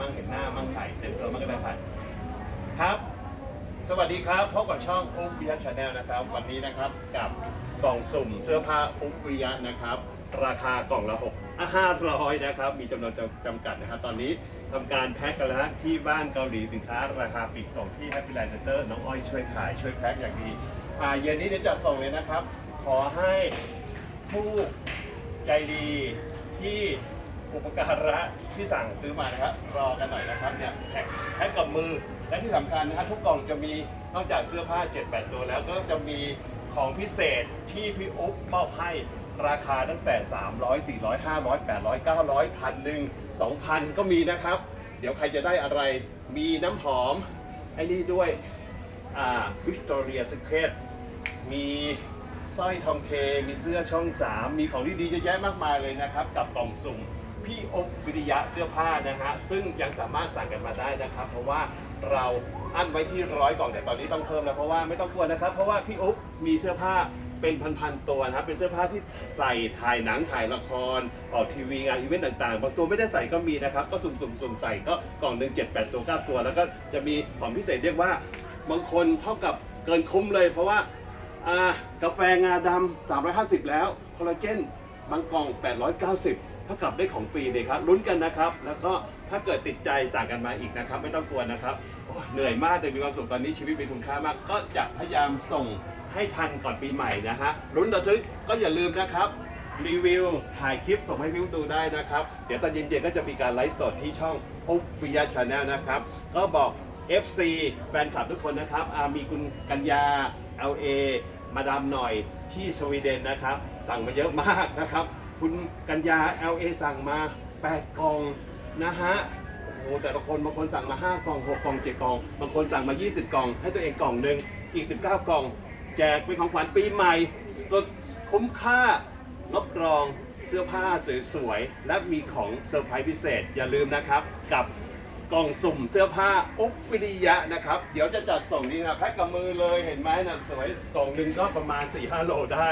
มั่งเห็นหน้ามั่งถ่ายเต็มตัวมั่งก็ได้ถ่ายครับ สวัสดีครับพบกับช่องอุ๊บวิยะชาแนลนะครับ วันนี้นะครับกับกล่องสุ่มเสื้อผ้าอุ๊บวิยะนะครับ ราคากล่องละหกห้าร้อยนะครับ มีจำนวนจำกัดนะครับตอนนี้ทำการแพ็คกันแล้วที่บ้านเกาหลีสินค้า ราคาปลีกส่งที่ Happy Line Center น้องอ้อยช่วยถ่ายช่วยแพ็คอย่างดีอ่าเย็นนี้เดี๋ยวจะส่งเลยนะครับ ขอให้ผู้ใจดีที่ อุปการะที่สั่งซื้อมานะครับ รอกันหน่อยนะครับเนี่ยแพ็คแพ็คกับมือ และที่สำคัญนะครับทุกกล่องจะมีนอกจากเสื้อผ้า 7-8 ตัวแล้วก็จะมีของพิเศษที่พี่อุ๊บมอบให้ราคาตั้งแต่ 300 400 500 800 900พันหนึ่ง2,000 ก็มีนะครับ เดี๋ยวใครจะได้อะไรมีน้ำหอม ไอ้นี่ด้วยอ่าวิกตอเรียสเครตมีสร้อยทองเค มีเสื้อช่อง3มีของดีๆเยอะแยะมากมายเลยนะครับ กับกล่องสุ่ม พี่อบวิริยะเสื้อผ้านะฮะซึ่งยังสามารถสั่งกันมาได้นะครับ เพราะว่าเราอั้นไว้ที่ร้อยกล่องแต่ตอนนี้ต้องเพิ่มแล้วเพราะว่าไม่ต้องกลัวนะครับ เพราะว่าพี่อุ๊บมีเสื้อผ้าเป็นพันๆตัวนะครับเป็นเสื้อผ้าที่ใส่ถ่ายหนังถ่ายละครออกทีวีงานอีเวนต์ต่างๆบางตัวไม่ได้ใส่ก็มีนะครับก็สุ่มๆๆใส่ก็กล่องหนึ่งเจ็ดแปดตัวเก้าตัว แล้วก็จะมีของพิเศษเรียกว่าบางคนเท่ากับเกินคุ้มเลย เพราะว่ากาแฟงาดำ350 แล้วคอลลาเจนบางกล่อง 890 เท่ากับได้ของฟรีเลยครับลุ้นกันนะครับ แล้วก็ถ้าเกิดติดใจสั่งกันมาอีกนะครับ ไม่ต้องกลัวนะครับโอ้ยเหนื่อยมากแต่มีความสุขตอนนี้ชีวิตมีคุณค่ามาก ก็จะพยายามส่งให้ทันก่อนปีใหม่นะฮะลุ้นระทึกก็อย่าลืมนะครับรีวิวถ่ายคลิปส่งให้พิวดูได้นะครับ เดี๋ยวตอนเย็นๆก็จะมีการไลฟ์สดที่ช่องอุ๊บวิยาชาแนลนะครับ ก็บอก FC แฟนคลับทุกคนนะครับมีคุณกัญญา LA มาดามหน่อยที่สวีเดนนะครับ สั่งมาเยอะมากนะครับ คุณกัญญา LA สั่งมา 8 กล่องนะฮะ โอ้โห แต่ละคนบางคนสั่งมา 5 กล่อง 6 กล่อง 7 กล่อง บางคนสั่งมา 20 กล่อง ให้ตัวเองกล่องหนึ่งอีก 19 กล่อง แจกเป็นของขวัญปีใหม่สุดคุ้มค่ารับรองเสื้อผ้าสวยๆ และมีของเซอร์ไพรส์พิเศษ อย่าลืมนะครับ กับกล่องสุ่มเสื้อผ้าอุ๊บวิริยะนะครับ เดี๋ยวจะจัดส่งนี่นะแพ็คกับมือเลยเห็นไหมนะสวยกล่องหนึ่งก็ประมาณ4-5โลได้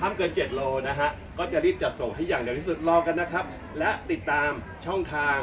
ห้ามเกิน 7 โลนะฮะ ก็จะรีบจัดส่งให้อย่างเร็วที่สุดรอกันนะครับ และติดตามช่องทาง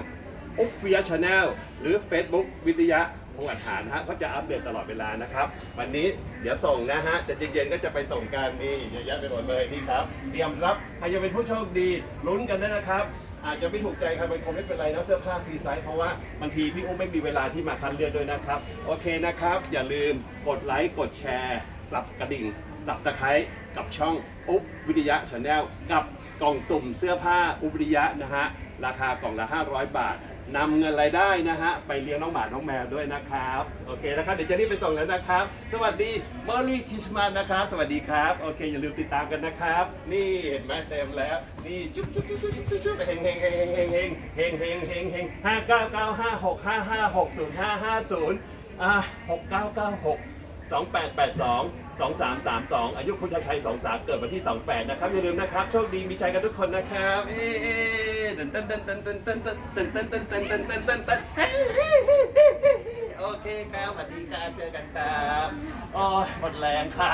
อุ๊บวิยะชาแนลหรือ Facebook วิทยาพงษ์อัฐานะฮะก็จะอัปเดตตลอดเวลานะครับ วันนี้เดี๋ยวส่งนะฮะ จะเย็นๆก็จะไปส่งกันนี่เยอะแยะไปหมดเลยนี่ครับ เตรียมรับใครจะเป็นผู้โชคดีลุ้นกันด้วยนะครับอาจจะไม่ถูกใจใครบางคนไม่เป็นไรนะเสื้อผ้าฟรีไซส์เพราะว่าบางทีพี่อุ๊บไม่มีเวลาที่มาคัดเลือกด้วยนะครับ โอเคนะครับ อย่าลืมกดไลค์กดแชร์ ปรับกระดิ่งปรับตะไคร้กับช่องอุ๊บวิทยาชาแนลกับกล่องสุ่มเสื้อผ้าอุ๊บวิทยานะฮะราคากล่องละ 500 บาทนำเงินรายได้นะฮะไปเลี้ยงน้องหมาน้องแมวด้วยนะครับโอเคนะครับเดี๋ยวจะรีบไปส่งแล้วนะครับ สวัสดีเมอรี่คิชมันนะครับสวัสดีครับโอเคอย่าลืมติดตามกันนะครับ นี่เห็นไหมเต็มแล้วนี่จุ๊บจุ๊บจุ๊บจุ๊บจุ๊บจุ๊บเฮงเฮงเฮงเฮงเฮงเฮงเฮงเฮงเฮงเฮงห้าเก้าเก้าห้าหกห้าห้าหกศูนย์ห้าห้าศูนย์อ่าหกเก้าเก้าหก 2882 2332 อายุคุณชัย 23 เกิดวันที่ 28 นะครับ อย่าลืมนะครับ โชคดีมีชัยกันทุกคนนะครับเอ๊ะเต้นเต้นเต้นเต้นเต้นเต้นเต้นเต้นเต้นเต้นเต้นเต้นเต้นเต้นเต้นโอเคครับสวัสดีครับเจอกันครับ โอ้ยหมดแรงค่ะ